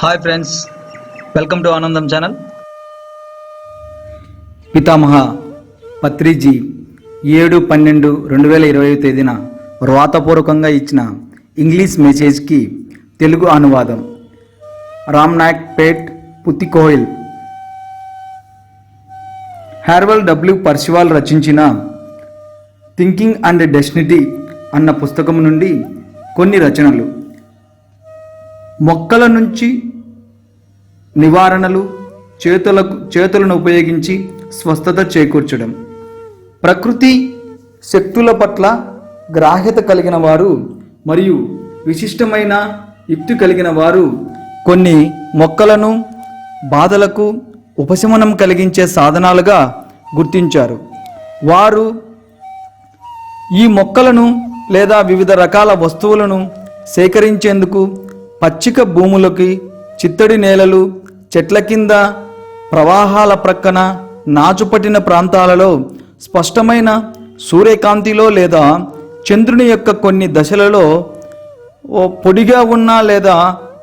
Hi friends welcome to Anandam channel పితామహ పత్రిజీ ఏడు పన్నెండు రెండు వేల ఇరవై తేదీన వ్రాతపూర్వకంగా ఇచ్చిన ఇంగ్లీష్ మెసేజ్కి తెలుగు అనువాదం. Ram Nayak Pet Puthikoil Harold W Percival రచించిన థింకింగ్ అండ్ డెస్టినిటీ అన్న పుస్తకం నుండి కొన్ని రచనలు. మొక్కల నుంచి నివారణలు చేతులకు చేతులను ఉపయోగించి స్వస్థత చేకూర్చడం. ప్రకృతి శక్తుల పట్ల గ్రాహ్యత కలిగిన వారు మరియు విశిష్టమైన యుక్తి కలిగిన వారు కొన్ని మొక్కలను బాధలకు ఉపశమనం కలిగించే సాధనాలుగా గుర్తించారు. వారు ఈ మొక్కలను లేదా వివిధ రకాల వస్తువులను సేకరించేందుకు పచ్చిక భూములకి చిత్తడి నేలలు చెట్ల కింద ప్రవాహాల ప్రక్కన నాచుపట్టిన ప్రాంతాలలో స్పష్టమైన సూర్యకాంతిలో లేదా చంద్రుని యొక్క కొన్ని దశలలో ఓ పొడిగా ఉన్న లేదా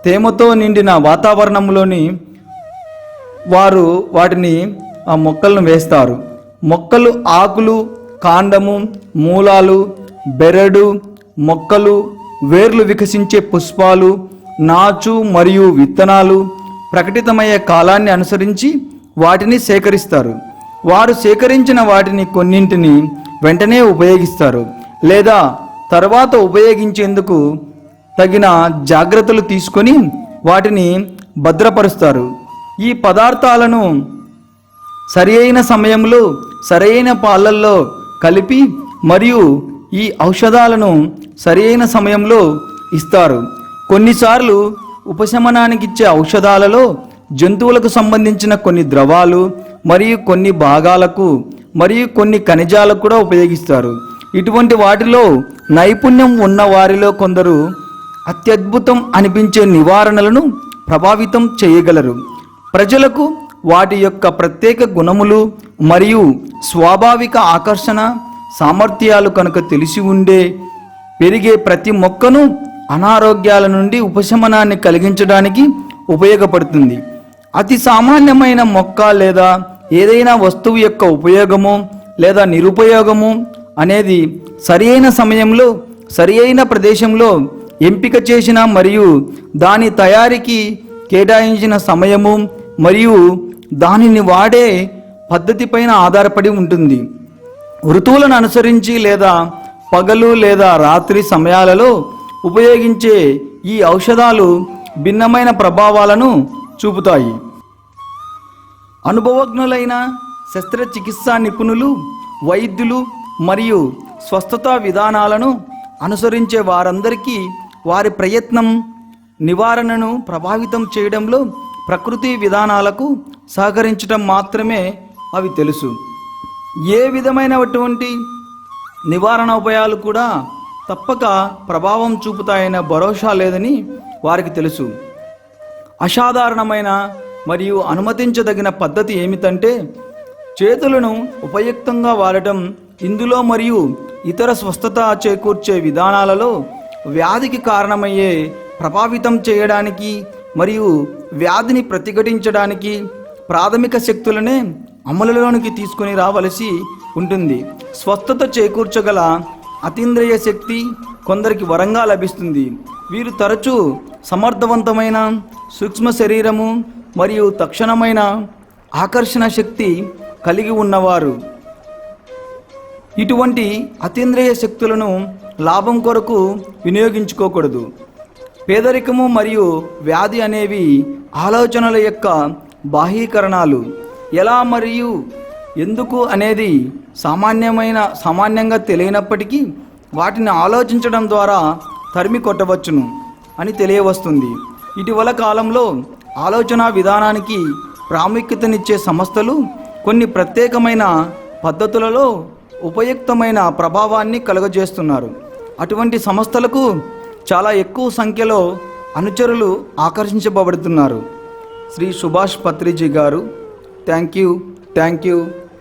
తేమతో నిండిన వాతావరణంలోని వారు వాటిని ఆ మొక్కలను వేస్తారు. మొక్కలు ఆకులు కాండము మూలాలు బెరడు మొక్కలు వేర్లు వికసించే పుష్పాలు నాచు మరియు విత్తనాలు ప్రకటితమయ్యే కాలాన్ని అనుసరించి వాటిని సేకరిస్తారు. వారు సేకరించిన వాటిని కొన్నింటిని వెంటనే ఉపయోగిస్తారు లేదా తర్వాత ఉపయోగించేందుకు తగిన జాగ్రత్తలు తీసుకొని వాటిని భద్రపరుస్తారు. ఈ పదార్థాలను సరి అయిన సమయంలో సరైన పాలల్లో కలిపి మరియు ఈ ఔషధాలను సరి అయిన సమయంలో ఇస్తారు. కొన్నిసార్లు ఉపశమనానికి ఇచ్చే ఔషధాలలో జంతువులకు సంబంధించిన కొన్ని ద్రవాలు మరియు కొన్ని భాగాలకు మరియు కొన్ని ఖనిజాలకు కూడా ఉపయోగిస్తారు. ఇటువంటి వాటిలో నైపుణ్యం ఉన్న వారిలో కొందరు అత్యద్భుతం అనిపించే నివారణలను ప్రభావితం చేయగలరు. ప్రజలకు వాటి యొక్క ప్రత్యేక గుణములు మరియు స్వాభావిక ఆకర్షణ సామర్థ్యాలు కనుక తెలిసి ఉండే పెరిగే ప్రతి మొక్కను అనారోగ్యాల నుండి ఉపశమనాన్ని కలిగించడానికి ఉపయోగపడుతుంది. అతి సామాన్యమైన మొక్క లేదా ఏదైనా వస్తువు యొక్క ఉపయోగము లేదా నిరుపయోగము అనేది సరి అయిన సమయంలో సరి అయిన ప్రదేశంలో ఎంపిక చేసిన మరియు దాని తయారీకి కేటాయించిన సమయము మరియు దానిని వాడే పద్ధతిపైన ఆధారపడి ఉంటుంది. ఋతువులను అనుసరించి లేదా పగలు లేదా రాత్రి సమయాలలో ఉపయోగించే ఈ ఔషధాలు భిన్నమైన ప్రభావాలను చూపుతాయి. అనుభవజ్ఞులైన శస్త్రచికిత్సా నిపుణులు వైద్యులు మరియు స్వస్థత విధానాలను అనుసరించే వారందరికీ వారి ప్రయత్నం నివారణను ప్రభావితం చేయడంలో ప్రకృతి విధానాలకు సహకరించడం మాత్రమే అవి తెలుసు. ఏ విధమైనటువంటి నివారణ ఉపాయాలు కూడా తప్పక ప్రభావం చూపుతాయన్న భరోసా లేదని వారికి తెలుసు. అసాధారణమైన మరియు అనుమతించదగిన పద్ధతి ఏమిటంటే చేతులను ఉపయుక్తంగా వాడటం ఇందులో మరియు ఇతర స్వస్థత చేకూర్చే విధానాలలో వ్యాధికి కారణమయ్యే ప్రభావితం చేయడానికి మరియు వ్యాధిని ప్రతిఘటించడానికి ప్రాథమిక శక్తులనే అమలులోనికి తీసుకుని రావలసి ఉంటుంది. స్వస్థత చేకూర్చగల అతీంద్రియ శక్తి కొందరికి వరంగా లభిస్తుంది. వీరు తరచూ సమర్థవంతమైన సూక్ష్మ శరీరము మరియు తక్షణమైన ఆకర్షణ శక్తి కలిగి ఉన్నవారు. ఇటువంటి అతీంద్రియ శక్తులను లాభం కొరకు వినియోగించుకోకూడదు. పేదరికము మరియు వ్యాధి అనేవి ఆలోచనల యొక్క బాహీకరణాలు ఎలా మరియు ఎందుకు అనేది సామాన్యమైన సామాన్యంగా తెలియనప్పటికీ వాటిని ఆలోచించడం ద్వారా తరిమి కొట్టవచ్చును అని తెలియవస్తుంది. ఇటీవల కాలంలో ఆలోచన విధానానికి ప్రాముఖ్యతనిచ్చే సంస్థలు కొన్ని ప్రత్యేకమైన పద్ధతులలో ఉపయుక్తమైన ప్రభావాన్ని కలుగజేస్తున్నారు. అటువంటి సంస్థలకు చాలా ఎక్కువ సంఖ్యలో అనుచరులు ఆకర్షించబడుతున్నారు. శ్రీ సుభాష్ పత్రిజీ గారు thank you thank you.